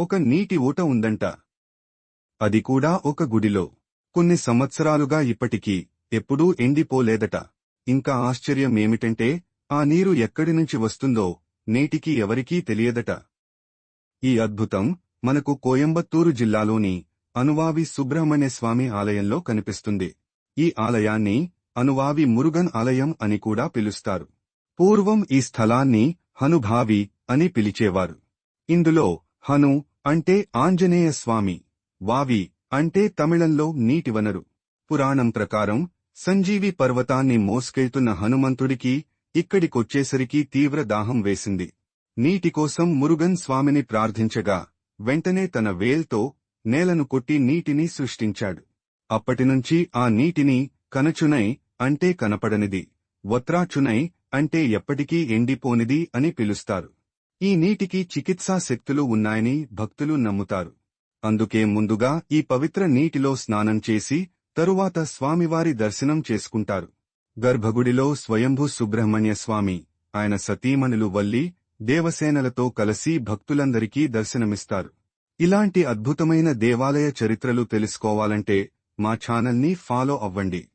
ఒక నీటి ఊట ఉందంట. అది కూడా ఒక గుడిలో. కొన్ని సంవత్సరాలుగా ఇప్పటికీ ఎప్పుడూ ఎండిపోలేదట. ఇంకా ఆశ్చర్యమేమిటంటే ఆ నీరు ఎక్కడి నుంచి వస్తుందో నేటికి ఎవరికీ తెలియదట. ఈ అద్భుతం మనకు కోయంబత్తూరు జిల్లాలోని అనువావి సుబ్రహ్మణ్య స్వామి ఆలయంలో కనిపిస్తుంది. ఈ ఆలయాన్ని అనువావి మురుగన్ ఆలయం అని కూడా పిలుస్తారు. పూర్వం ఈ స్థలాన్ని హనుభావి అని పిలిచేవారు. ఇందులో హను అంటే ఆంజనేయ స్వామి వావి అంటే తమిళంలో నీటి వనరు పురాణం ప్రకారం సంజీవి పర్వతాన్ని మోసుకెళ్తున్న హనుమంతుడికి ఇక్కడికొచ్చేసరికి తీవ్ర దాహం వేసింది. నీటి కోసం మురుగన్ స్వామిని ప్రార్థించగా వెంటనే తన వేల్తో నేలను కొట్టి నీటిని సృష్టించాడు. అప్పటినుంచి ఆ నీటిని కనచునై అంటే కనపడనిది వత్రాచునై అంటే ఎప్పటికీ ఎండిపోనిది అని పిలుస్తారు. ఈ నీటికి చికిత్సా శక్తులు ఉన్నాయని భక్తులు నమ్ముతారు. అందుకే ముందుగా ఈ పవిత్ర నీటిలో స్నానం చేసి తరువాత స్వామివారి దర్శనం చేసుకుంటారు. గర్భగుడిలో స్వయంభు సుబ్రహ్మణ్య స్వామి ఆయన సతీమణులు వల్లి దేవసేనలతో కలిసి భక్తులందరికీ దర్శనమిస్తారు. ఇలాంటి అద్భుతమైన దేవాలయ చరిత్రలు తెలుసుకోవాలంటే మా ఛానల్ని ఫాలో అవ్వండి.